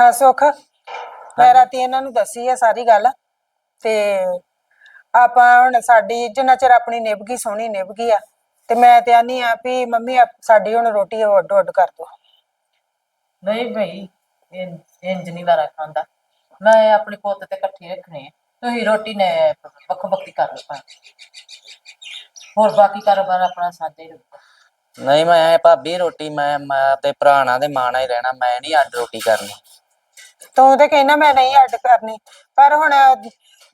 ਹਾਂ ਸੁੱਖ। ਮੈਂ ਰਾਤੀ ਇਹਨਾਂ ਨੂੰ ਦੱਸੀ ਆ ਸਾਰੀ ਗੱਲ ਤੇ ਆਪਾਂ ਹੁਣ ਸਾਡੀ ਜਿੰਨਾ ਚਿਰ ਆਪਣੀ ਨਿਭ ਗਈ ਸੋਹਣੀ ਨਿਭ ਗਈ ਆ। ਤੇ ਮੈਂ ਤੇ ਆਨੀ ਆ ਵੀ ਮੰਮੀ ਆਪ- ਸਾਡੀ ਹੁਣ ਰੋਟੀ ਉਹ ਅੱਡੋ ਅੱਡ ਕਰ ਦੋ ਨਹੀਂ ਭਈ ਇਹ ਇੰਜ ਨਹੀਂ ਵਾਰਾ ਖਾਂਦਾ। ਮੈਂ ਆਪਣੇ ਪੁੱਤ ਤੇ ਇਕੱਠੇ ਰੱਖਣੇ ਆ। ਤੁਸੀਂ ਰੋਟੀ ਨੇ ਵੱਖੋ ਵੱਖਰੀ ਕਰ ਲਓ ਭਾਵੇਂ। ਹੋਰ ਬਾਕੀ ਕਾਰੋਬਾਰ ਆਪਣਾ ਸਾਂਝਾ ਹੀ ਰਹੂਗਾ। ਨਹੀਂ ਮੈਂ ਭਾਬੀ ਰੋਟੀ ਮੈਂ ਮੈਂ ਤੇ ਭਰਾ ਨਾਲ ਤੇ ਮਾਂ ਨਾਲ ਹੀ ਰਹਿਣਾ। ਮੈਂ ਨਹੀਂ ਅੱਡ ਰੋਟੀ ਕਰਨੀ। ਤੂੰ ਤੇ ਕਹਿੰਦਾ ਮੈਂ ਨਹੀਂ ਅੱਡ ਕਰਨੀ। ਪਰ ਹੁਣ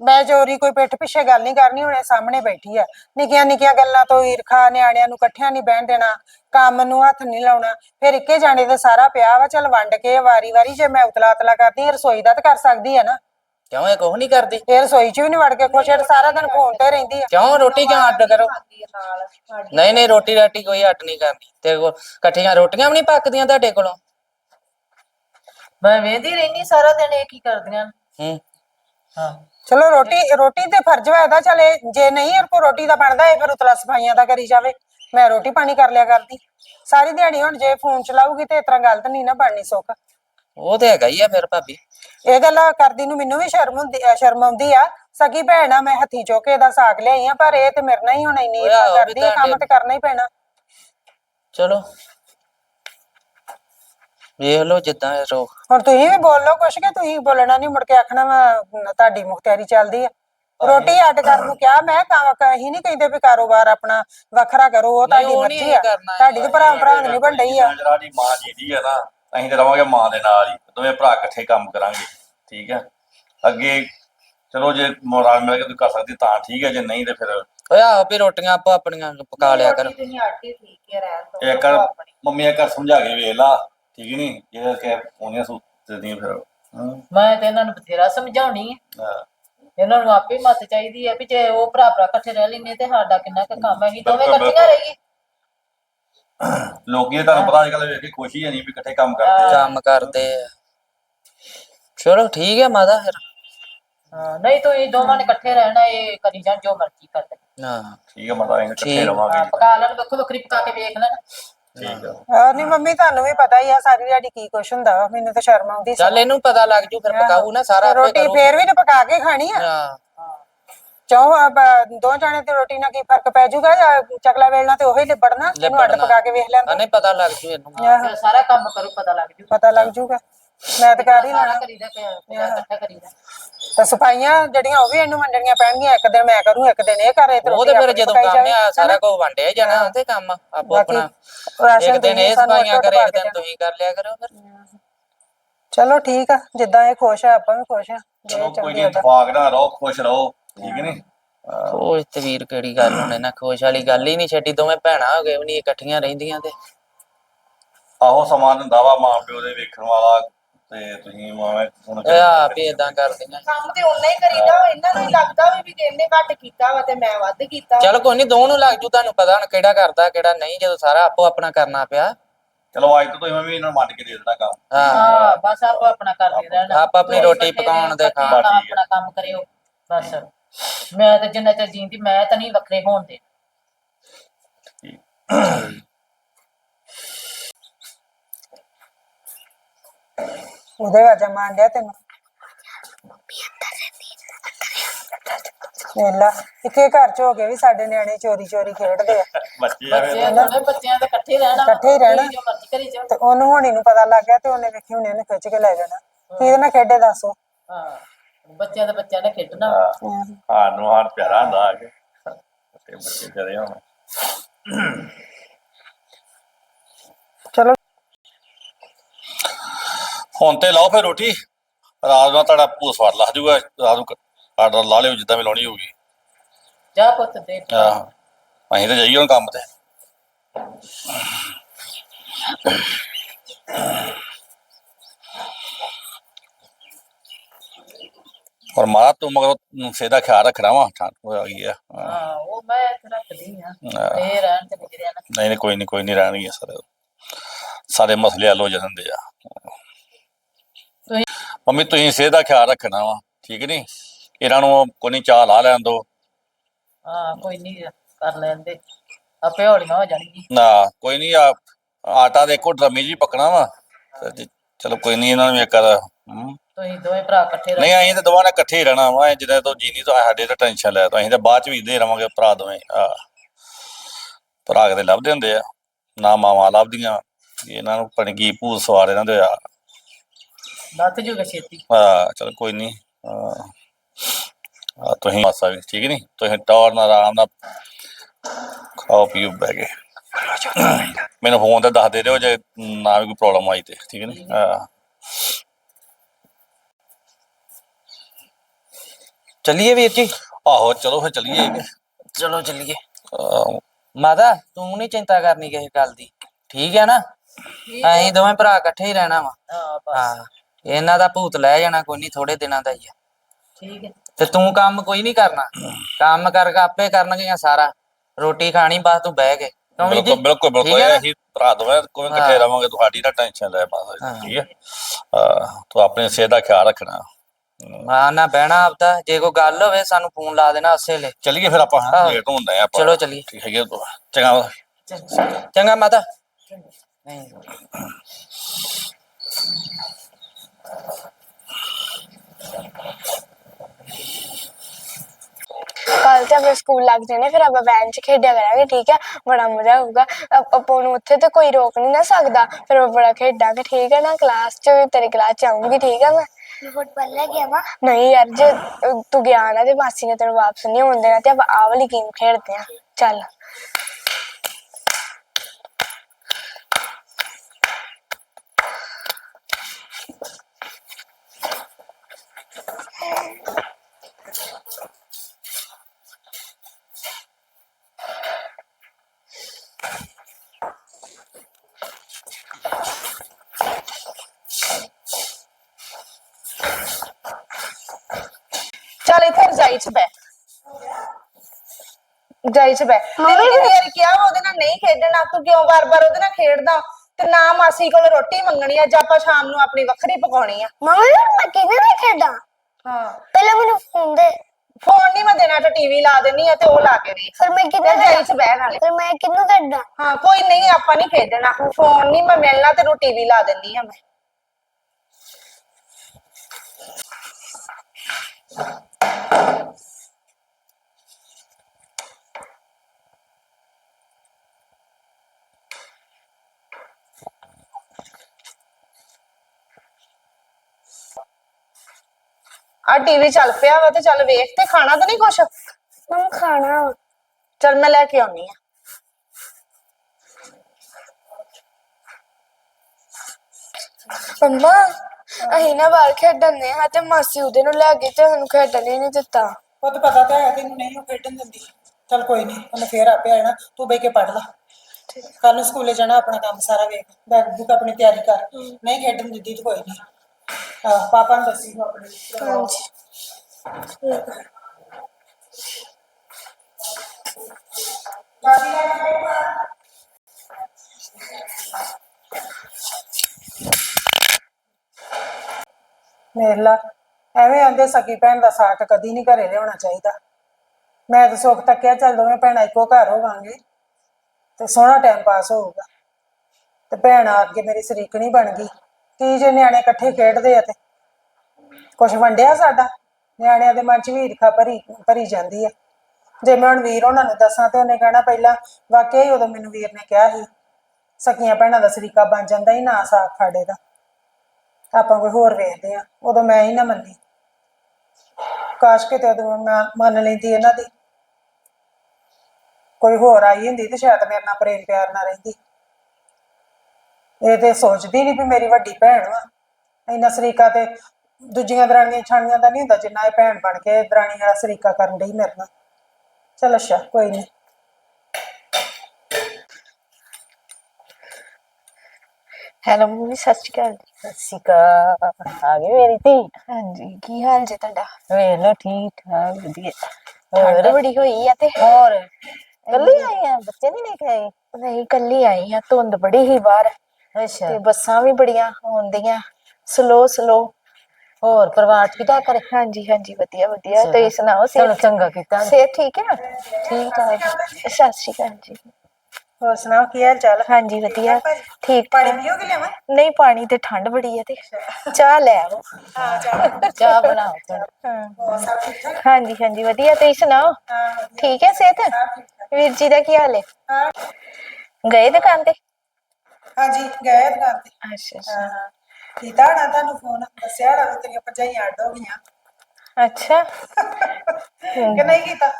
ਮੈਂ ਚੋਰੀ ਕੋਈ ਪਿੱਠ ਪਿੱਛੇ ਗੱਲ ਨਹੀਂ ਕਰਨੀ ਹੁਣ ਇਹ ਸਾਹਮਣੇ ਬੈਠੀ ਆ। ਨਿੱਕੀਆਂ ਨਿੱਕੀਆਂ ਗੱਲਾਂ ਤੋਂ ਈਰਖਾ ਨਿਆਣਿਆਂ ਨੂੰ ਇਕੱਠਿਆਂ ਨਹੀਂ ਬਹਿਣ ਦੇਣਾ ਕੰਮ ਨੂੰ ਹੱਥ ਨਹੀਂ ਲਾਉਣਾ। ਫਿਰ ਇੱਕੇ ਜਾਣੇ ਤੇ ਸਾਰਾ ਪਿਆ ਵਾ ਚੱਲ ਵੰਡ ਕੇ ਵਾਰੀ ਵਾਰੀ ਜੇ ਮੈਂ ਉਤਲਾ ਉਤਲਾ ਕਰਦੀ ਰਸੋਈ ਦਾ ਤਾਂ ਕਰ ਸਕਦੀ ਆ ਨਾ। ਕਿਉਂ ਇਹ ਕੁਝ ਨਹੀਂ ਕਰਦੀ? ਇਹ ਰਸੋਈ 'ਚ ਵੀ ਨਹੀਂ ਵੜ ਕੇ ਖੁਸ਼ ਹੈ ਸਾਰਾ ਦਿਨ ਫੋਨ ਤੇ ਰਹਿੰਦੀ ਆ। ਕਿਉਂ ਰੋਟੀ ਕਿਉਂ ਅੱਡ ਕਰੋ? ਨਹੀਂ ਨਹੀਂ ਰੋਟੀ ਰਾਟੀ ਕੋਈ ਅੱਡ ਨਹੀਂ ਕਰਨੀ। ਤੇ ਕੋਲ ਇਕੱਠੀਆਂ ਰੋਟੀਆਂ ਵੀ ਨਹੀਂ ਪੱਕਦੀਆਂ ਤੁਹਾਡੇ ਕੋਲੋਂ? ਮੈਂ ਵੇਂਦੀ ਰਹਿਨੀ ਸਾਰਾ ਦਿਨ ਇਹ ਕੀ ਕਰਦੀਆਂ ਨੇ। ਹੂੰ। ਹਾਂ। ਚਲੋ ਰੋਟੀ ਰੋਟੀ ਤੇ ਫਰਜ਼ ਵਾ ਇਹਦਾ ਚੱਲ ਜੇ ਨਹੀਂ ਇਹ ਕੋ ਰੋਟੀ ਦਾ ਬਣਦਾ ਇਹ ਫਿਰ ਉਤਲਾ ਸਫਾਈਆਂ ਦਾ ਕਰੀ ਜਾਵੇ। ਮੈਂ ਰੋਟੀ ਪਾਣੀ ਕਰ ਲਿਆ ਕਰਦੀ। ਸਾਰੀ ਦਿਹਾੜੀ ਹੁਣ ਜੇ ਫੋਨ ਚਲਾਊਗੀ ਤੇ ਇਸ ਤਰ੍ਹਾਂ ਗੱਲ ਤਾਂ ਨਹੀਂ ਨਾ ਬਣਨੀ ਸੁੱਖ। ਉਹ ਤੇ ਹੈਗਾ ਹੀ ਆ ਫਿਰ ਭਾਬੀ। ਇਹ ਗੱਲਾਂ ਕਰਦੀ ਨੂੰ ਮੈਨੂੰ ਵੀ ਸ਼ਰਮ ਹੁੰਦੀ ਅਹ ਸ਼ਰਮ ਆਉਂਦੀ ਆ। ਸਗੀ ਭੈਣ ਆ ਮੈਂ ਹੱਥੀ ਚੋਕੇ ਦਾ ਸਾਗ ਲਿਆਈ ਆ ਪਰ ਇਹ ਤੇ ਮੇਰੇ ਨਾਲ ਹੀ ਹੁਣ ਇੰਨੀ ਓਏ ਆਹੋ ਵੀ ਕਰਦੀ ਆ ਕੰਮ ਤੁਹਾਡੇ- ਤੇ ਕਰਨਾ ਹੀ ਪੈਣਾ। ਚਲੋ। ਵੇਖ ਲਓ ਜਿੱਦਾਂ ਇਹ ਰੋ ਹੁਣ ਤੁਸੀਂ ਵੀ ਬੋਲ ਲਓ ਕੁਛ ਕਿ ਤੁਸੀਂ ਬੋਲਣਾ ਨਹੀਂ ਮੁੜ ਕੇ ਆਖਣਾ ਵਾ ਨ- ਤੁਹਾਡੀ ਮੁਖਤਿਆਰੀ ਚੱਲਦੀ ਆ। ਰੋਟੀ ਅੱਡ ਕਰਨ ਨੂੰ ਕਿਹਾ ਮੈਂ ਕੰਮ ਕਹੀ ਨਹੀਂ ਕਹਿੰਦੇ ਵੀ ਕਾਰੋਬਾਰ ਆਪਣਾ ਵੱਖਰਾ ਕਰੋ ਉਹ ਤੁਹਾਡੀ ਉਹ ਨਹੀਂ ਮਰਜ਼ੀ ਆ। ਕਰਨਾ। ਤੁਹਾਡੀ ਤੇ ਭਰਾ ਭਰਾ ਨਹੀਂ ਬਣ ਡਈ ਆ। ਜਿਹੜਾ ਦੀ ਮਾਂ ਜੀਦੀ ਆ ਨਾ ਅਸੀਂ ਤੇ ਰਵਾਂਗੇ ਮਾਂ ਦੇ ਨਾਲ ਹੀ ਦੋਵੇਂ ਭਰਾ ਇਕੱਠੇ ਕੰਮ ਕਰਾਂਗੇ ਠੀਕ ਹੈ ਅੱਗੇ ਚਲੋ ਜੇ ਮੋਰਾਲ ਮਿਲ ਕੇ ਤੂੰ ਕਰ ਸਕਦੀ ਤਾਂ ਠੀਕ ਹੈ ਜੇ ਨਹੀਂ ਤੇ ਫਿਰ ਓਏ ਆਹੋ ਵੀ ਰੋਟੀਆਂ ਆਪੋ ਆਪਣੀਆਂ ਪਕਾ ਲਿਆ ਕਰ। ਤੁਸੀਂ ਆਟੀ ਠੀਕ ਹੈ ਰਹਿਣ ਦੋ ਇਹ ਕਰ ਮੰਮੀ ਇਹ ਕਰ ਸਮਝਾ ਕੇ ਵੇਖ ਲਾ। ਠੀਕ ਨਹੀਂ ਜੇ ਕਿ ਉਹਨੀਆਂ ਸੁੱਤਦੀਆਂ ਫਿਰ। ਹਾਂ। ਮੈਂ ਤੇ ਇਹਨਾਂ ਨੂੰ ਬਥੇਰਾ ਸਮਝਾਉਣੀ ਹੈ ਹਾਂ। ਇਹਨਾਂ ਨੂੰ ਆਪੇ ਮੱਤ ਚਾਹੀਦੀ ਹੈ ਵੀ ਜੇ ਉਹ ਭਰਾ ਭਰਾ ਇਕੱਠੇ ਰਹਿ ਲੈਂਦੇ ਤੇ ਸਾਡਾ ਕਿੰਨਾ ਕੁ ਕੰਮ ਹੈ ਅਸੀਂ ਦੋਵੇਂ ਇਕੱਠੀਆਂ ਰਹੀਏ। ਲੋਕੀ ਤਾਂ ਤੁਹਾਨੂੰ ਪਤਾ ਅੱਜ ਕੱਲ੍ਹ ਵੇਖ ਕੇ ਖੁਸ਼ੀ ਹੈ ਨਹੀਂ ਵੀ ਇਕੱਠੇ ਕੰਮ ਕਰਦੇ। ਆ ਕੰਮ ਕਰਦੇ ਆ। ਚਲੋ ਠੀਕ ਹੈ ਮਾਤਾ ਫਿਰ। ਹਾਂ ਨਹੀਂ ਤੂੰ ਇਹ ਦੋਵਾਂ ਨੇ ਇਕੱਠੇ ਰਹਿਣਾ ਇਹ ਕਰੀ ਜਾਣ ਜੋ ਮਰਜ਼ੀ ਕਰਦੇ ਹਾਂ। ਠੀਕ ਹੈ ਮਾਤਾ ਅਸੀਂ ਇਕੱਠੇ ਠੀਕ। ਰਵਾਂਗੇ। ਪਕਾ ਲੈਣ ਵੱਖੋ ਵੱਖਰੀ ਪਕਾ ਕੇ ਵੇਖ ਲੈਣ। ਠੀਕ ਹੈ ਆਹ ਨਹੀਂ ਮੰਮੀ ਤੁਹਾਨੂੰ ਵੀ ਪਤਾ ਹੀ ਆ ਸਾਰੀ ਦਿਹਾੜੀ ਕੀ ਕੁਛ ਹੁੰਦਾ ਵਾ ਮੈਨੂੰ ਤਾਂ ਸ਼ਰਮ ਆਉਂਦੀ ਸੀ। ਚੱਲ ਇਹਨੂੰ ਪਤਾ ਲੱਗ ਜੂ ਫਿਰ ਪਕਾਊ ਨਾ ਸਾਰਾ ਆਪੇ ਰੋਟੀ ਕਰੂ ਫੇਰ ਵੀ ਤਾਂ ਪਕਾ ਕੇ ਖਾਣੀ ਆ। ਹਾਂ। ਚੌ ਦੋ ਜਾਣੇ ਦੀ ਰੋਟੀ ਨਾਲ ਕੀ ਫ਼ਰਕ ਪੈ ਜਾਊਗਾ ਜਾਂ ਚਕਲਾ ਵੇਲਣਾ ਤੇ ਉਹੀ ਲਿਬੜਨਾ ਇਹਨੂੰ ਅੱਡ ਲਿਬੜਨਾ। ਪਕਾ ਕੇ ਵੇਖ ਲੈਂਦਾ। ਨਹੀਂ ਪਤਾ ਲੱਗ ਜੂ ਇਹਨੂੰ। ਆਹੋ, ਸਾਰਾ ਕੰਮ ਕਰੂ ਪਤਾ ਲੱਗ ਜੂ। ਪਤਾ ਲੱਗ ਜਾਊਗਾ ਮੈਂ ਤਾਂ ਕਰ ਹੀ ਸਾਰਾ ਲੈਣਾ ਕਰੀਦਾ ਕਿ ਇਕੱਠਾ ਕਰੀਦਾ। ਤੇ ਸਫਾਈਆਂ ਜਿਹੜੀਆਂ ਉਹ ਵੀ ਇਹਨੂੰ ਵੰਡਣੀਆਂ ਪੈਣਗੀਆਂ ਇੱਕ ਦਿਨ ਮੈਂ ਕਰੂੰ ਇੱਕ ਦਿਨ ਇਹ ਕਰੇ ਤੇ ਉਹ ਤੇ ਫਿਰ ਜਦੋਂ ਕੰਮ ਆ ਸਾਰਾ? ਕੁਝ ਵੰਡਿਆ ਜਾਣਾ ਤੇ ਕੰਮ ਆਪੋ ਆਪਣਾ। ਇੱਕ ਦਿਨ ਇਹ ਸਫਾਈਆਂ ਕਰੇ ਇੱਕ ਦਿਨ ਤੁਸੀਂ ਕਰ ਲਿਆ ਕਰੋ ਫਿਰ। ਚਲੋ ਠੀਕ ਆ ਜਿੱਦਾਂ ਇਹ ਖੁਸ਼ ਆ ਆਪਾਂ ਵੀ ਖੁਸ਼ ਆ। ਚਲੋ ਕੋਈ ਨਹੀਂ। ਇਤਫਾਕ ਨਾਲ ਰਹੋ ਖੁਸ਼ ਰਹੋ ਠੀਕ ਨਹੀਂ? ਖੋਜ ਤੇ ਵੀਰ ਕਿਹੜੀ ਗੱਲ ਹੁਣ ਇਹਨਾਂ ਖੁਸ਼ ਵਾਲੀ ਗੱਲ ਹੀ ਨਹੀਂ ਛੱਡੀ ਦੋਵੇਂ ਭੈਣਾਂ ਹੋ ਗਏ ਵੀ ਨਹੀਂ ਇਕੱਠੀਆਂ ਰਹਿੰਦੀਆਂ ਤੇ। ਆਹੋ ਸਮਾਨ ਹੁੰਦਾ ਵਾ ਮਾਂ ਪਿਓ ਦੇ ਵੇਖਣ ਵਾਲਾ ਤੇ ਤੁਸੀਂ ਮਾਵੇਂ ਹੁਣ ਆਪ ਹੀ ਇਦਾਂ ਕਰਦੀਆਂ ਕੰਮ ਤੇ ਉਹਨਾਂ ਹੀ ਕਰੀਦਾ ਵਾ, ਇਹਨਾਂ ਨੂੰ ਹੀ ਲੱਗਦਾ ਵੀ ਵੀ ਇਹਨੇ ਘੱਟ ਕੀਤਾ ਵਾ ਤੇ ਮੈਂ ਵੱਧ ਕੀਤਾ ਚਲ ਕੋਈ ਨਹੀਂ ਦੋਵਾਂ ਨੂੰ ਲੱਗ ਜੂ ਤੁਹਾਨੂੰ ਪਤਾ ਹੁਣ ਕਿਹੜਾ ਕਰਦਾ ਕਿਹੜਾ ਨਹੀਂ ਜਦੋਂ ਸਾਰਾ ਆਪੋ ਆਪਣਾ ਕਰਨਾ ਪਿਆ। ਚਲੋ ਅੱਜ ਤੋਂ ਤੁਸੀਂ ਵੀ ਇਹਨਾਂ ਨੂੰ ਵੰਡ ਕੇ ਦੇ ਦੇਣਾ ਕੰਮ। ਹਾਂ। ਹਾਂ ਬਸ ਆਪੋ ਆਪਣਾ ਕਰਦੇ ਰਹਿਣਾ। ਆਪ ਆਪਣੀ ਰੋਟੀ ਪਕਾਉਣ ਦੇ ਇਕੱਠੇ ਖਾਣ। ਆਪਣਾ ਠੀਕ ਹੈ। ਆਪਣਾ ਕੰਮ ਕਰਿਓ ਬਸ। ਮੈਂ ਤੇ ਜਿੰਨਾ ਚਿਰ ਜੀਂਦੀ ਮੈਂ ਤਾਂ ਨਹੀਂ ਵੱਖਰੇ ਹੋਣ ਦੇ ਉਹਦੇ ਵਾਜਾ ਮਾਰ ਲਿਆ ਤੈਨੂੰ? ਵੇਲਾ ਇੱਕੇ ਘਰ ਚ ਹੋ ਕੇ ਵੀ ਸਾਡੇ ਨਿਆਣੇ ਚੋਰੀ ਚੋਰੀ ਖੇਡਦੇ ਆ। ਬੱਚੇ ਬੱਚੇ ਬੱਚਿਆਂ ਦੇ ਇਕੱਠੇ ਰਹਿਣਾ ਇਕੱਠੇ ਹੀ ਰਹਿਣਾ। ਜੋ ਮਰਜ਼ੀ ਕਰੀ ਜਾਓ। ਤੇ ਉਹਨੂੰ ਹੁਣੀ ਨੂੰ ਪਤਾ ਲੱਗ ਗਿਆ ਤੇ ਉਹਨੇ ਵੇਖੀ ਹੁਣੇ ਇਹਨੂੰ ਖਿੱਚ ਕੇ ਲੈ ਜਾਣਾ। ਕਿਹਦੇ ਨਾਲ ਖੇਡੇ ਦੱਸੋ? ਹਾਂ। ਬੱਚਿਆਂ ਦੇ ਬੱਚਿਆਂ ਨੇ ਖੇਡਣਾ। ਹਾਂ। ਨੂੰ ਹਾਰ ਪਿਆਰਾ ਹੁੰਦਾ ਆ ਕੇ। ਤੇ ਬੱਚੇ ਪਿਆਰੇ ਹੋਣ। ਹੁਣ ਤੇ ਲਾਓ ਫਿਰ ਰੋਟੀ। ਰਾਤ ਨੂੰ ਤੁਹਾਡਾ ਭੂਸ ਫੜ ਲਾ ਜੂਗਾ ਰਾਤ ਨੂੰ ਆਰਡਰ ਲਾ ਲਿਓ ਜਿੱਦਾਂ ਵੀ ਲਾਉਣੀ ਹੋਊਗੀ। ਜਾ ਪੁੱਤ ਦੇ ਆਹ ਅਸੀਂ ਤਾਂ ਜਾਈਏ ਹੁਣ ਕੰਮ ਤੇ। ਔਰ ਮਾਰਾ ਤੂੰ ਮਗਰ ਸੇ ਦਾ ਖਿਆਲ ਰੱਖਣਾ ਵਾ ਠੰਡ ਹੋ ਗਈ ਆ। ਹਾਂ। ਹਾਂ ਉਹ ਮੈਂ ਇੱਥੇ ਰੱਖਦੀ ਆ। ਹਾਂ। ਇਹ ਰਹਿਣ ਤੇ ਨਿਕਲਿਆ ਨਾ। ਨਹੀਂ ਨਹੀਂ ਕੋਈ ਨਹੀਂ ਕੋਈ ਨਹੀਂ ਰਹਿਣਗੇ ਸਾਰੇ। ਸਾਰੇ ਮਸਲੇ ਹੱਲ ਹੋ ਜਾਂਦੇ ਆ। ਮੰਮੀ ਤੁਸੀਂ ਸਿਹਤ ਦਾ ਖਿਆਲ ਰੱਖਣਾ ਵਾ ਠੀਕ ਨਹੀਂ ਇਹਨਾਂ ਨੂੰ ਕੋਈ ਨਹੀਂ ਚਾਹ ਲਾ ਲੈਣ ਦੋ। ਹਾਂ ਕੋਈ ਨਹੀਂ ਕਰ ਲੈਂਦੇ। ਆਪੇ ਹੌਲੀਆਂ ਹੋ ਜਾਣਗੀਆਂ। ਨਾ ਕੋਈ ਨਹੀਂ ਆ ਆਟਾ ਦੇ ਇੱਕੋ ਡਰਮੀ ਜੀ ਪਕਣਾ ਵਾ ਤੇ ਚਲੋ ਕੋਈ ਨਹੀਂ ਇਹਨਾਂ ਨੂੰ ਇੱਕ ਕਰ ਹੂੰ। ਤੁਸੀਂ ਦੋਵੇਂ ਭਰਾ ਇਕੱਠੇ ਨਹੀਂ ਅਸੀਂ ਤਾਂ ਦੋਵਾਂ ਨੇ ਇਕੱਠੇ ਹੀ ਰਹਿਣਾ ਵਾ ਜਿਹਦੇ ਤੋਂ ਜੀ ਨਹੀਂ ਤਾਂ ਸਾਡੇ ਤੇ ਟੈਨਸ਼ਨ ਲੈ ਤਾਂ ਅਸੀਂ ਤਾਂ ਬਾਅਦ ਚ ਵੀ ਦੇ ਰਵਾਂਗੇ ਭਰਾ ਦੋਵੇਂ ਆ। ਭਰਾ ਕਿਤੇ ਲੱਭਦੇ ਹੁੰਦੇ ਆ ਨਾ ਮਾਵਾਂ ਲੱਭਦੀਆਂ ਇਹਨਾਂ ਨੂੰ ਪਣ ਕੀ ਭੂਤ ਸਵਾਰ ਇਹਨਾਂ ਦੇ ਆ। ਲੱਥ ਜੂਗਾ ਛੇਤੀ। ਆ ਚਲ ਕੋਈ ਨਹੀਂ ਆ ਤੁਸੀਂ ਮਾਸਾ ਵੀ ਠੀਕ ਨਹੀਂ ਤੁਸੀਂ ਟੌਰ ਨਾਲ ਆਰਾਮ ਨਾਲ ਖਾਓ ਪੀਓ ਬਹਿ ਕੇ। ਮੈਨੂੰ ਫੋਨ ਤੇ ਦੱਸ ਦੇ ਦਿਓ ਜੇ ਨਾ ਵੀ ਕੋਈ ਪ੍ਰੋਬਲਮ ਆਈ ਤੇ ਠੀਕ ਹੈ ਨੀ ਆ। ਚੱਲੀਏ ਵੀਰ ਜੀ? ਆਹੋ ਚਲੋ ਫਿਰ ਚੱਲੀਏ। ਚਲੋ ਚੱਲੀਏ। ਆਹ, ਮਾਤਾ ਤੂੰ ਨਹੀਂ ਚਿੰਤਾ ਕਰਨੀ ਕਿਸੇ ਗੱਲ ਦੀ ਠੀਕ ਹੈ ਨਾ? ਅਸੀਂ ਦੋਵੇਂ ਭਰਾ ਇਕੱਠੇ ਹੀ ਰਹਿਣਾ ਵਾ। ਹਾਂ ਬਸ। ਹਾਂ। ਇਹਨਾਂ ਦਾ ਭੂਤ ਲੈ ਜਾਣਾ ਕੋਈ ਨਹੀਂ ਥੋੜੇ ਦਿਨਾਂ ਦਾ ਹੀ ਆ। ਠੀਕ ਹੈ। ਤੇ ਤੂੰ ਕੰਮ ਕੋਈ ਨਹੀਂ ਕਰਨਾ। ਕੰਮ ਕਰਕੇ ਆਪੇ ਕਰਨਗੀਆਂ ਸਾਰਾ। ਰੋਟੀ ਖਾਣੀ ਬਸ ਤੂੰ ਬਹਿ ਕੇ। ਕਿਉਂ ਵੀਰ ਜੀ? ਬਿਲਕੁਲ ਬਿਲਕੁਲ ਬਿਲਕੁਲ। ਠੀਕ ਹੈ ਨਾ? ਭਰਾ ਦੋਵੇਂ ਕੋਈ ਇਕੱਠੇ ਹਾਂ। ਰਵਾਂਗੇ ਤੁਹਾਡੀ ਨਾ ਟੈਨਸ਼ਨ ਲੈ ਬਸ ਹਾਂ। ਠੀਕ ਹੈ। ਆ ਤੂੰ ਆਪਣੇ ਸਿਹਤ ਦਾ ਖਿਆਲ ਰੱਖਣਾ। ਹਾਂ। ਨਾ ਬਹਿਣਾ ਆਪਦਾ। ਜੇ ਕੋਈ ਗੱਲ ਹੋਵੇ ਸਾਨੂੰ ਫੋਨ ਲਾ ਦੇਣਾ ਉਸੇ ਵੇਲੇ। ਚੱਲੀਏ ਫਿਰ ਆਪਾਂ ਆਹੋ। ਲੇਟ ਹੁੰਦਾ ਆਪਾਂ। ਚਲੋ ਚੱਲੀਏ। ਠੀਕ ਹੈ ਜੀ, ਚੰਗਾ। ਚੰਗਾ ਮਾਤਾ। ਨਹੀਂ। ਕੱਲ ਤੇ ਆਪਣੇ ਸਕੂਲ ਲੱਗ ਜਾਣੇ ਫਿਰ ਆਪਾਂ ਵੈਨ 'ਚ ਖੇਡਿਆ ਕਰਾਂਗੇ ਠੀਕ ਹੈ? ਬੜਾ ਮਜ਼ਾ ਆਊਗਾ। ਆਪ- ਆਪਾਂ ਨੂੰ ਉੱਥੇ ਤੇ ਕੋਈ ਰੋਕ ਨਹੀਂ ਨਾ ਸਕਦਾ। ਫਿਰ ਆਪਾਂ ਬੜਾ ਖੇਡਾਂਗੇ ਠੀਕ ਹੈ ਨਾ? ਕਲਾਸ 'ਚ ਵੀ ਤੇਰੀ ਕਲਾਸ 'ਚ ਆਉਂਗੀ ਠੀਕ ਹੈ ਮੈਂ? ਫੁੱਟਬਾਲ ਲੈ ਗਿਆ ਵਾ ਨਹੀਂ ਯਾਰ ਜੇ ਅ, ਤੂੰ ਗਿਆ ਨਾ ਤੇ ਮਾਸੀ ਨੇ ਤੈਨੂੰ ਵਾਪਸ ਨਹੀਂ ਆਉਣ ਦੇਣਾ ਤੇ ਆਪਾਂ ਆਹ ਵਾਲੀ ਗੇਮ ਖੇਡਦੇ ਆਂ ਚੱਲ। ਚੱਲ ਇੱਥੇ ਰਜਾਈ 'ਚ ਬੈ ਰਜਾਈ 'ਚ ਬੈ ਵਾਰੀ ਕਿਹਾ ਵਾ ਉਹਦੇ ਨਾਲ ਨਹੀਂ ਖੇਡਣਾ ਤੂੰ ਕਿਉਂ ਵਾਰ-ਵਾਰ ਉਹਦੇ ਨਾਲ ਖੇਡਦਾ? ਤੇ ਨਾ ਮਾਸੀ ਕੋਲ ਰੋਟੀ ਮੰਗਣੀ ਅੱਜ ਆਪਾਂ ਸ਼ਾਮ ਨੂੰ ਆਪਣੀ ਵੱਖਰੀ ਪਕਾਉਣੀ ਆ। ਮੰਮੀ ਮੈਂ ਕਿਹਦੇ ਨਾਲ ਖੇਡਾਂ? ਹਾਂ। ਪਹਿਲਾਂ ਮੈਨੂੰ ਫੋਨ ਦੇ ਫੋਨ ਨਹੀਂ ਮੈਂ ਦੇਣਾ ਤੇ ਟੀਵੀ ਲਾ ਦੇਣੀ ਆ ਤੇ ਉਹ ਲਾ ਕੇ ਦੇ। ਫਿਰ ਮੈਂ ਕਿਹਦੇ ਰਜਾਈ 'ਚ ਬਹਿ ਨਾਲੇ ਫਿਰ ਮੈਂ ਕਿਹਨੂੰ ਖੇਡਾਂ ਹਾਂ ਕੋਈ ਨਹੀਂ ਆਪਾਂ ਨਹੀਂ ਖੇਡਣਾ ਫੋਨ ਨਹੀਂ ਮੈਂ ਮਿਲਣਾ ਤੇ ਤੂੰ ਟੀਵੀ ਲਾ ਦਿੰਦੀ ਆ ਮੈਂ। ਆ ਟੀਵੀ ਚੱਲ ਪਿਆ ਵਾ ਤੇ ਚੱਲ ਵੇਖ ਤੇ ਖਾਣਾ ਤਾਂ ਨਹੀਂ ਕੁਛ? ਮੈਂ ਖਾਣਾ ਵਾ। ਚੱਲ ਮੈਂ ਲੈ ਕੇ ਆਉਣੀ ਆ। ਮੰਮਾ ਅਸੀਂ ਨਾ ਬਾਹਰ ਖੇਡਣ ਨੇ ਹਾਂ ਤੇ ਮਾਸੀ ਉਹਦੇ ਨੂੰ ਲੈ ਗਈ ਤੇ ਸਾਨੂੰ ਖੇਡਣ ਹੀ ਨਹੀਂ ਦਿੱਤਾ। ਉਹ ਤਾਂ ਪਤਾ ਤਾਂ ਹੈ ਤੈਨੂੰ ਨਹੀਂ ਉਹ ਖੇਡਣ ਦਿੰਦੀ ਚੱਲ ਕੋਈ ਨਹੀਂ ਉਹਨੇ ਫੇਰ ਆਪੇ ਆ ਜਾਣਾ ਤੂੰ ਬੈ ਕੇ ਪੜ ਲੈ। ਕੱਲ ਨੂੰ ਸਕੂਲੇ ਜਾਣਾ ਆਪਣਾ ਕੰਮ ਸਾਰਾ ਵੇਖ। ਬੈਗ ਬੁੱਕ ਆਪਣੀ ਤਿਆਰੀ ਕਰ। ਨਹੀਂ ਖੇਡਣ ਦਿੰਦੀ ਤਾਂ ਕੋਈ ਨਹੀਂ। ਹਾਂ ਪਾਪਾ ਨੂੰ ਦੱਸੀ ਤੂੰ ਆਪਣੇ ਹਾਂਜੀ। ਐਵੇਂ ਆਂਦੇ ਸਕੀ ਭੈਣ ਦਾ ਸਾਕ ਕਦੀ ਨਹੀਂ ਘਰੇ ਲਿਆਉਣਾ ਚਾਹੀਦਾ। ਮੈਂ ਤਾਂ ਸੁੱਖ ਤੱਕਿਆ ਚੱਲ ਦੋਵੇਂ ਭੈਣਾਂ ਇੱਕੋ ਘਰ ਹੋਵਾਂਗੇ ਤੇ ਸੋਹਣਾ ਟਾਈਮ ਪਾਸ ਹੋਊਗਾ। ਤੇ ਭੈਣ ਆ ਅੱਗੇ ਮੇਰੀ ਸਰੀਕਣੀ ਬਣ ਗਈ। ਕੀ ਜੇ ਨਿਆਣੇ ਇਕੱਠੇ ਖੇਡਦੇ ਆ ਤੇ? ਕੁਛ ਵੰਡਿਆ ਸਾਡਾ? ਨਿਆਣਿਆਂ ਦੇ ਮਨ ਚ ਵੀ ਈਰਖਾ ਭਰੀ ਭਰੀ ਜਾਂਦੀ ਆ। ਜੇ ਮੈਂ ਹੁਣ ਵੀਰ ਉਹਨਾਂ ਨੂੰ ਦੱਸਾਂ ਤੇ ਉਹਨੇ ਕਹਿਣਾ ਪਹਿਲਾਂ, ਵਾਕਿਆ ਹੀ ਉਦੋਂ ਮੈਨੂੰ ਵੀਰ ਨੇ ਕਿਹਾ ਸੀ, ਸਕੀਆਂ ਭੈਣਾਂ ਦਾ ਸਰੀਕਾ ਬਣ ਜਾਂਦਾ ਹੀ ਨਾ ਸਾਕ ਖਾੜੇ ਦਾ। ਆਪਾਂ ਕੋਈ ਹੋਰ ਵੇਖਦੇ ਆ, ਉਦੋਂ ਮੈਂ ਹੀ ਨਾ ਮੰਨੀ। ਕਾਸ਼ ਕਿਤੇ ਉਦੋਂ ਮੈਂ ਮੰਨ ਲੈਂਦੀ ਇਹਨਾਂ ਦੀ। ਕੋਈ ਹੋਰ ਆਈ ਹੁੰਦੀ ਤੇ ਸ਼ਾਇਦ ਮੇਰੇ ਨਾਲ ਪ੍ਰੇਮ ਪਿਆਰ ਨਾਲ ਰਹਿੰਦੀ। ਇਹ ਤੇ ਸੋਚਦੀ ਨਹੀਂ ਵੀ ਮੇਰੀ ਵੱਡੀ ਭੈਣ ਵਾ। ਇੰਨਾ ਸਰੀਕਾ ਤੇ ਦੂਜੀਆਂ ਦਰਾਣੀਆਂ ਛਾਣੀਆਂ ਦਾ ਨਹੀਂ ਹੁੰਦਾ ਜਿੰਨਾ ਇਹ ਭੈਣ ਬਣ ਕੇ ਦਰਾਣੀ ਵਾਲਾ ਸਰੀਕਾ ਕਰਨ ਡਈ ਮੇਰੇ ਨਾਲ। ਚਲ ਅੱਛਾ ਕੋਈ ਨਹੀਂ ਹੈਲੋ ਮੰਮੀ ਸਤਿ ਸ਼੍ਰੀ ਅਕਾਲ ਸਤਿ ਸ਼੍ਰੀ ਅਕਾਲ। ਆ ਗਈ ਮੇਰੀ ਧੀ? ਹਾਂਜੀ ਕੀ ਹਾਲ ਜੇ ਤੁਹਾਡਾ? ਵੇਖ ਲੋ ਠੀਕ ਠਾਕ ਵਧੀਆ। ਠੰਡ ਬੜੀ ਹੋਈ ਆ ਤੇ। ਹੋਰ? ਕੱਲੀ ਆਈ ਆ? ਬੱਚੇ ਨਹੀਂ ਲੈ ਕੇ ਆਈ ਨਹੀਂ ਕੱਲੀ ਆਈ ਆ ਧੁੰਦ ਬੜੀ ਹੀ ਬਾਹਰ। ਅੱਛਾ। ਤੇ ਬੱਸਾਂ ਵੀ ਬੜੀਆਂ ਆਉਂਦੀਆਂ ਸਲੋ ਸਲੋ ਹੋਰ ਪਰਿਵਾਰ ਚ ਕਿਦਾਂ ਕਰੇ? ਹਾਂਜੀ ਹਾਂਜੀ ਵਧੀਆ ਵਧੀਆ। ਚਲੋ। ਤੁਸੀਂ ਸੁਣਾਓ ਚਲੋ ਸਿਹਤ ਚੰਗਾ ਕੀਤਾ। ਸਿਹਤ ਠੀਕ ਹੈ ਠੀਕ ਠਾਕ ਸਤਿ ਸ਼੍ਰੀ ਅਕਾਲ ਜੀ। ਹੋਰ ਸੁਣਾਓ ਕੀ ਹਾਲ ਚਾਲ? ਹਾਂਜੀ ਵਧੀਆ। ਠੀਕ ਪਾਣੀ ਠਾਕ। ਪੀਓਗੇ ਲਿਆਵਾਂ? ਨਹੀਂ ਪਾਣੀ ਤੇ ਠੰਡ ਬੜੀ ਹੈ ਤੇ। ਚਾਹ ਲੈ ਆਓ। ਹਾਂ ਚਾਹ। ਚਾਹ ਬਣਾਓ ਥੋੜਾ ਹਾਂ। ਹੋਰ ਸਭ ਠੀਕ ਠਾਕ ਹਾਂਜੀ ਹਾਂਜੀ ਵਧੀਆ। ਤੁਸੀਂ ਸੁਣਾਓ। ਠੀਕ ਹੈ ਸਿਹਤ? ਠੀਕ ਠਾਕ। ਵੀਰ ਜੀ ਦਾ ਕੀ ਹਾਲ ਹੈ? ਹਾਂ। ਗਏ ਦੁਕਾਨ ਤੇ? ਹਾਂਜੀ ਗਏ ਦੁਕਾਨ ਤੇ ਅੱਛਾ ਅੱਛਾ। ਹਾਂ ਕੀਤਾ ਹੋਣਾ ਤੁਹਾਨੂੰ ਫੋਨ ਦੱਸਿਆ ਹੋਣਾ ਵੀ ਤੇਰੀਆਂ ਭਰਜਾਈਆਂ ਅੱਡ ਹੋ ਗਈਆਂ। ਅੱਛਾ। ਕਿ ਨਹੀਂ ਕੀਤਾ?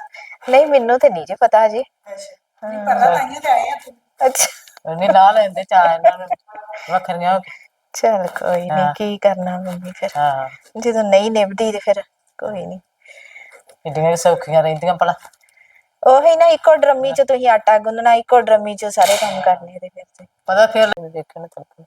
ਨਹੀਂ ਮੈਨੂੰ ਤੇ ਨਹੀਂ ਜੇ ਪਤਾ ਅਜੇ ਅੱਛਾ। ਨਹੀਂ ਪਤਾ ਤਾਈਆਂ ਤੇ ਆਏ ਆ ਤੂੰ। ਅੱਛਾ। ਲਾ ਲੈਂਦੇ ਚਾਹ ਇਹਨਾਂ ਨੂੰ ਵੱਖਰੀਆਂ ਹੋ ਕੇ। ਚਲ ਕੋਈ ਨਹੀਂ ਹਾਂ। ਕੀ ਕਰਨਾ ਮੰਮੀ ਫਿਰ। ਹਾਂ। ਜਦੋਂ ਨਹੀਂ ਨਿਭਦੀ ਤੇ ਫਿਰ ਕੋਈ ਨਹੀਂ ਕਿੰਨੀਆਂ ਕੁ ਸੌਖੀਆਂ ਰਹਿੰਦੀਆਂ ਭਲਾ। ਉਹੀ ਨਾ ਇੱਕੋ ਡਰਮੀ ਚ ਤੁਸੀਂ ਆਟਾ ਗੁੰਨਣਾ ਇੱਕੋ ਡਰਮੀ ਚ ਸਾਰੇ ਕੰਮ ਕਰਨੇ ਤੇ ਫਿਰ ਤੇ ਪਤਾ ਫਿਰ ਦੇਖਣ ਤੱਕ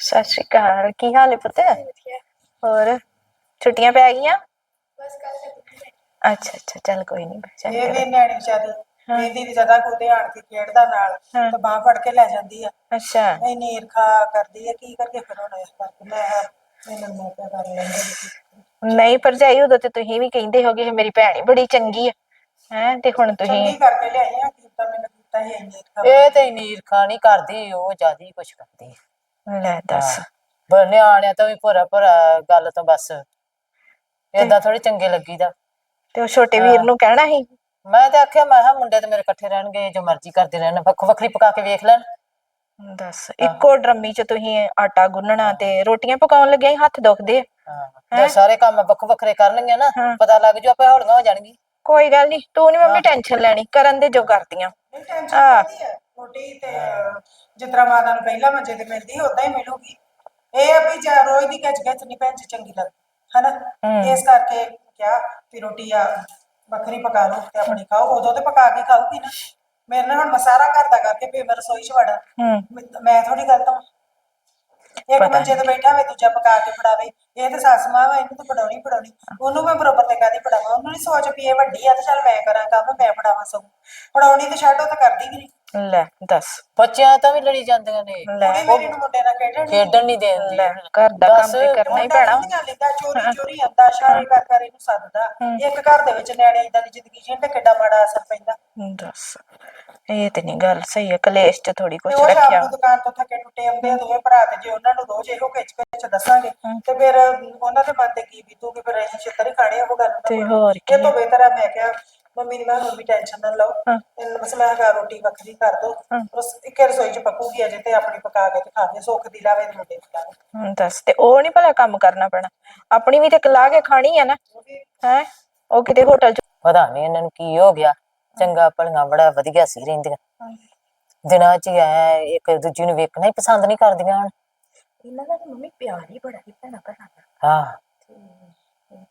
ਸਤਿ ਸ਼੍ਰੀ ਅਕਾਲ। ਕੀ ਹਾਲ ਹੈ ਪੁੱਤ? ਹੋਰ ਛੁੱਟੀਆਂ ਪੈ ਗਈਆਂ? ਅੱਛਾ ਅੱਛਾ ਚੱਲ ਕੋਈ ਨਹੀਂ ਬੱਚਾ ਇਹ ਵੀ ਨਿਆਣੀ ਵਿਚਾਰੀ। ਮਹਿੰਦੀ ਦੀ ਜਗ੍ਹਾ ਕੋਤੇ ਆਣ ਕੇ ਖੇਡਦਾ ਨਾਲ ਤੇ ਬਾਹ ਫੜ ਕੇ ਲੈ ਜਾਂਦੀ ਆ। ਅੱਛਾ। ਇੰਨੀ ਈਰਖਾ ਕਰਦੀ ਆ ਕੀ ਕਰਕੇ ਫਿਰ ਹੁਣ ਇਸ ਕਰਕੇ ਮੈਂ ਇਹਨਾਂ ਨੂੰ ਪਿਆ ਕਰ ਲੈਂਦੇ ਨਹੀਂ ਭਰਜਾਈ ਉਦੋਂ ਤੇ ਤੁਸੀਂ ਵੀ ਕਹਿੰਦੇ ਹੋਗੇ ਕਿ ਮੇਰੀ ਭੈਣ ਹੀ ਬੜੀ ਚੰਗੀ ਹੈ ਹੈ ਤੇ ਹੁਣ ਤੁਸੀਂ ਚੰਗੀ ਕਰਕੇ ਲਿਆਈ ਆ ਕੀਤਾ ਮੈਨੂੰ ਕੀਤਾ ਹੀ ਇੰਨੀ ਈਰਖਾ ਇਹ ਤੇ ਨੀਰਖਾ ਨਹੀਂ ਕਰਦੀ ਉਹ ਜ਼ਿਆਦਾ ਕੁਛ ਕਰਦੀ ਲੈ ਦੱਸ। ਪਰ ਨਿਆਣਿਆਂ ਤੋਂ ਵੀ ਭਰਾ ਭਰਾ ਗੱਲ ਤੋਂ ਬਸ। ਏਦਾਂ ਥੋੜੀ ਚੰਗੇ ਲੱਗੀਦਾ। ਤੇ ਉਹ ਛੋਟੇ ਵੀਰ ਨੂੰ ਕਹਿਣਾ ਸੀ? ਮੈਂ ਤੇ ਆਖਿਆ ਮੈਂ ਕਿਹਾ ਮੁੰਡੇ ਤੇ ਮੇਰੇ ਇਕੱਠੇ ਰਹਿਣਗੇ ਜੋ ਮਰਜ਼ੀ ਕਰਦੇ ਰਹਿਣ ਵੱਖੋ ਵੱਖਰੀ ਪਕਾ ਕੇ ਵੇਖ ਲੈਣ। ਦੱਸ ਇੱਕੋ ਡਰਮੀ ਚ ਤੁਸੀਂ ਆਟਾ ਗੁੰਨਣਾ ਤੇ ਰੋਟੀਆਂ ਪਕਾਉਣ ਲੱਗਿਆ ਹੱਥ ਦੁਖਦੇ ਆ। ਹਾਂ ਜੇ ਸਾਰੇ ਕੰਮ ਵੱਖੋ ਵੱਖਰੇ ਕਰਨਗੇ ਨਾ ਪਤਾ ਲੱਗ ਜੂ ਆਪੇ ਹੌਲੀਆਂ ਹੋ ਜਾਣਗੀ ਕੋਈ ਗੱਲ ਨਹੀਂ ਤੂੰ ਨਹੀਂ ਮੰਮੀ ਟੈਨਸ਼ਨ ਲੈਣੀ ਕਰਨ ਦੇ ਜੋ ਕਰਦੀਆਂ। ਨਹੀਂ ਟੈਨਸ਼ਨ ਨਹੀਂ ਹੈ। ਰੋਟੀ ਤੇ ਜਿਸ ਤਰ੍ਹਾਂ ਮਾਤਾ ਨੂੰ ਪਹਿਲਾਂ ਮੰਜੇ ਤੇ ਮਿਲਦੀ ਉਦਾਂ ਹੀ ਮਿਲੂਗੀ। ਇਹ ਆ ਵੀ ਜਾਂ ਰੋਜ਼ ਦੀ ਖਿੱਚ ਖਿੱਚ ਨਹੀਂ ਭੈਣ ਜੀ ਚੰਗੀ ਲੱਗਦੀ ਹਨਾ? ਇਸ ਕਰਕੇ ਕਿਹਾ ਵੀ ਰੋਟੀ ਆ ਵੱਖਰੀ ਪਕਾ ਲਓ ਤੇ ਆਪਣੀ ਖਾਓ ਉਦੋਂ ਤੇ ਪਕਾ ਕੇ ਖਾਊਗੀ ਨਾ। ਮੇਰੇ ਨਾਲ ਹੁਣ ਮੈਂ ਸਾਰਾ ਘਰ ਦਾ ਕਰਕੇ ਵੀ ਮੈਂ ਰਸੋਈ 'ਚ ਵੜਾਂ। ਹੂੰ। ਮੈਂ- ਮੈਂ ਥੋੜੀ ਗਲਤ ਹਾਂ। ਇੱਕ ਮੰਜੇ ਤੇ ਬੈਠਾ ਹੋਵੇ ਦੂਜਾ ਪਕਾ ਕੇ ਫੜਾਵੇ। ਇਹ ਤੇ ਸੱਸ ਮਾਂ ਵਾ ਇਹਨੂੰ ਤਾਂ ਫੜਾਉਣੀ ਹੀ ਫੜਾਉਣੀ। ਉਹਨੂੰ ਮੈਂ ਬਰੋਬਰ ਤੇ ਕਾਹਦੀ ਫੜਾਵਾਂ? ਉਹਨੂੰ ਨਹੀਂ ਸੋਚ ਵੀ ਇਹ ਵੱਡੀ ਆ ਤੇ ਚੱਲ ਮੈਂ ਕਰਾਂ ਕੰਮ ਮੈਂ ਫੜਾਵਾਂ ਸਗੋਂ। ਫੜਾਉਣੀ ਤੇ ਛੱਡ ਉਹ ਤਾਂ ਕਰਦੀ ਵੀ ਨਹੀਂ ਲੈ ਦੱਸ। ਬੱਚਿਆਂ ਤਾਂ ਵੀ ਲੜੀ ਜਾਂਦੀਆਂ ਨੇ। ਲੈ। ਕੁੜੀ ਮੇਰੀ ਨੂੰ ਮੁੰਡੇ ਨਾਲ ਖੇਡਣ ਖੇਡਣ ਨਹੀਂ ਦੇਂਦੀ। ਲੈ ਘਰ ਦਾ ਕੰਮ ਤੇ ਕਰਨਾ ਹੀ ਪੈਣਾ। ਲਿੰਦਾ ਚੋਰੀ ਚੋਰੀ ਆਂਦਾ ਇਸ਼ਾਰੇ ਕਰ ਕਰ ਇਹਨੂੰ ਸੱਦਦਾ। ਇੱਕ ਘਰ ਦੇ ਵਿੱਚ ਨਿਆਣੇ ਇਦਾਂ ਦੀ ਜ਼ਿੰਦਗੀ ਜੀਣ ਤੇ ਕਿੱਡਾ ਮਾੜਾ ਅਸਰ ਪੈਂਦਾ। ਦੱਸ। ਇਹ ਤੇ ਨਹੀਂ ਗੱਲ ਸਹੀ ਹੈ ਕਲੇਸ਼ ਚ ਥੋੜੀ ਕੁਛ ਤੇ ਉਹ ਸ਼ਾਮ ਰੱਖਿਆ। ਦੁਕਾਨ ਤੋਂ ਥੱਕੇ ਟੁੱਟੇ ਆਉਂਦੇ ਆ ਦੋਵੇਂ ਭਰਾ ਤੇ ਜੇ ਉਹਨਾਂ ਨੂੰ ਰੋਜ਼ ਇਹੋ ਖਿੱਚ ਖਿੱਚ ਦੱਸਾਂਗੇ ਤੇ ਫਿਰ ਉਹਨਾਂ ਦੇ ਮਨ ਤੇ ਕੀ ਬੀਤੂਗੀ ਫਿਰ ਅਸੀਂ ਛਿੱਤਰ ਹੀ ਖਾਣੇ ਉਹ ਗੱਲ ਤੇ। ਹੋਰ ਇਹ ਤੋਂ ਬਿਹਤਰ ਆ ਮੈਂ ਕਿਹਾ ਮੰਮੀ ਨੇ ਮੈਂ ਮੰਮੀ ਟੈਨਸ਼ਨ ਨਾ ਲਓ। ਇਹਨਾਂ ਮਸਲਾ ਹੈਗਾ ਰੋਟੀ ਵੱਖਰੀ ਕਰ ਦੋ। ਬਸ ਇੱਕ ਰਸੋਈ ਚ ਪੱਕੂਗੀ ਅਜੇ ਤੇ ਆਪਣੀ ਪਕਾ ਕੇ ਤੇ ਖਾ ਕੇ ਸੁੱਖ ਦੀ ਲਾਵੇ ਤੇ ਮੁੰਡੇ ਦੀ ਲਾਵੇ। ਹਮ, ਦੱਸ ਤੇ ਉਹ ਨਹੀਂ ਭਲਾ ਕੰਮ ਕਰਨਾ ਪੈਣਾ। ਆਪਣੀ ਵੀ ਤੇ ਕਲਾ ਕੇ ਖਾਣੀ ਆ ਨਾ। ਹੈ? ਉਹ ਕਿਤੇ ਹੋਟਲ ਚ ਪਤਾ ਨਹੀਂ ਇਹਨਾਂ ਨੂੰ ਕੀ ਹੋ ਗਿਆ। ਚੰਗਾ ਭਲੀਆਂ ਬੜਾ ਵਧੀਆ ਸੀ ਰਹਿੰਦੀਆਂ। ਦਿਨਾਂ ਚ ਹੀ ਐ ਇੱਕ ਦੂਜੀ ਨੂੰ ਵੇਖਣਾ ਹੀ ਪਸੰਦ ਨਹੀਂ ਕਰਦੀਆਂ ਹੁਣ। ਇਹਨਾਂ ਦਾ ਮੰਮੀ ਪਿਆਰ ਹੀ ਬੜਾ ਹੀ ਭੈਣਾ ਭੈਣਾ ਹਾਂ।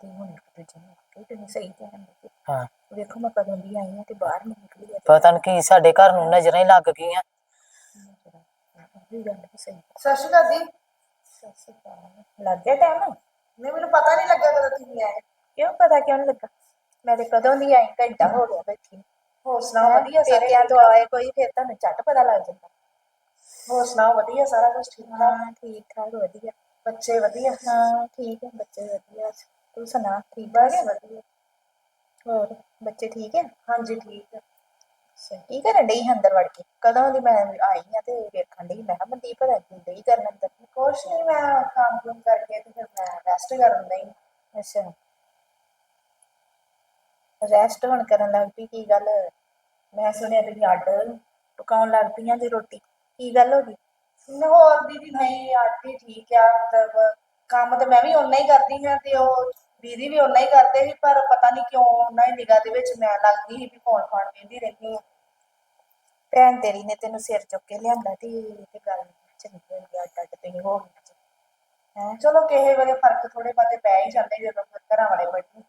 ਤੇ ਹੁਣ ਇੱਕ ਦੂਜੇ ਨੂੰ ਕਹੀ ਤੁਸੀਂ ਸਹੀ ਕਹਿੰਦੇ ਹਾਂ। ਵੇਖੋ ਮੈਂ ਕਦੋਂ ਦੀ ਆਈ ਤੇ ਬਾਹਰ ਨਹੀਂ ਨਿਕਲੀ ਆ ਪਤਾ ਨਹੀਂ ਕੀ ਸਾਡੇ ਘਰ ਨੂੰ ਨਜ਼ਰਾਂ ਹੀ ਲੱਗ ਗਈਆਂ। ਸਤਿ ਸ਼੍ਰੀ ਅਕਾਲ ਜੀ। ਲੱਗ ਗਿਆ ਟਾਈਮ ਨਹੀਂ ਮੈਨੂੰ ਪਤਾ ਨਹੀਂ ਲੱਗਾ ਕਦੋਂ ਤੁਸੀਂ ਆਏ ਕਿਉਂ ਪਤਾ ਕਿਉਂ ਨੀ ਲੱਗਾ? ਮੈਂ ਤੇ ਕਦੋਂ ਦੀ ਆਈ ਘੰਟਾ ਹੋ ਗਿਆ ਬੈਠੀ। ਹੋਰ ਸੁਣਾਓ ਵਧੀਆ ਸਾਰੇ ਪੇਕਿਆਂ ਤੋਂ ਆਏ ਕੋਈ ਫਿਰ ਤੁਹਾਨੂੰ ਝੱਟ ਪਤਾ ਲੱਗ ਜਾਂਦਾ। ਹੋਰ ਸੁਣਾਓ ਵਧੀਆ ਸਾਰਾ ਕੁਝ ਠੀਕ ਠਾਕ? ਹਾਂ ਠੀਕ ਠਾਕ ਵਧੀਆ। ਬੱਚੇ ਵਧੀਆ? ਹਾਂ ਠੀਕ ਹੈ ਬੱਚੇ ਵਧੀਆ। ਤੂੰ ਸੁਣਾ ਠੀਕ ਹੈ? ਵਧੀਆ। ਹੋਰ ਬੱਚੇ ਠੀਕ ਹੈ? ਹਾਂਜੀ ਠੀਕ ਹੈ। ਅੱਛਾ ਕੀ ਕਰਨ ਡਈ ਸੀ ਅੰਦਰ ਵੜ ਕੇ? ਕਦੋਂ ਦੀ ਮੈਂ ਆਈ ਆ ਤੇ ਵੇਖਣ ਡਈ? ਮੈਂ ਕਿਹਾ ਮਨਦੀਪ ਪਤਾ ਕੀ ਡਈ ਕਰਨ ਅੰਦਰ। ਕੁਛ ਨਹੀਂ ਮੈਂ ਕੰਮ ਕੁਮ ਕਰਕੇ ਤੇ ਫਿਰ ਮੈਂ ਰੈਸਟ ਕਰਨ ਲਈ ਅੱਛਾ। ਰੈਸਟ ਹੁਣ ਕਰਨ ਲੱਗ ਪਈ ਕੀ ਗੱਲ? ਮੈਂ ਸੁਣਿਆ ਤੁਸੀਂ ਅੱਡ ਪਕਾਉਣ ਲੱਗ ਪਈਆਂ ਜੀ ਰੋਟੀ। ਕੀ ਗੱਲ ਹੋ ਗਈ? ਹੋਰ ਦੀਦੀ ਨਹੀਂ ਆਂਟੀ ਠੀਕ ਆ ਮਤਲਬ ਕੰਮ ਤੇ ਮੈਂ ਵੀ ਓਨਾ ਹੀ ਕਰਦੀ ਹਾਂ ਤੇ ਉਹ ਦੀਦੀ ਵੀ ਓਨਾ ਹੀ ਕਰਦੇ ਸੀ, ਪਰ ਪਤਾ ਨਹੀਂ ਕਿਉਂ ਉਹਨਾਂ ਦੀ ਨਿਗਾਹ ਦੇ ਵਿੱਚ ਮੈਂ ਲੱਗਦੀ ਸੀ ਵੀ ਫੋਨ ਫਾਨ ਵੇਂਦੀ ਰਹਿੰਦੀ ਆ। ਭੈਣ ਤੇਰੀ ਨੇ ਤੈਨੂੰ ਸਿਰ ਚੁੱਕ ਕੇ ਲਿਆਂਦਾ ਤੇ ਇਹ ਤੇ ਗੱਲ ਚੰਗੀ ਹੋਈ ਅੱਡ ਅੱਡ ਤੁਸੀਂ ਹੋ ਗਏ। ਹੈਂ, ਚਲੋ ਕਿਸੇ ਵੇਲੇ ਫ਼ਰਕ ਥੋੜੇ ਬਾਤੇ ਪੈ ਹੀ ਜਾਂਦੇ ਜਦੋਂ ਫਿਰ ਘਰਾਂ ਵਾਲੇ ਬੈਠੇ।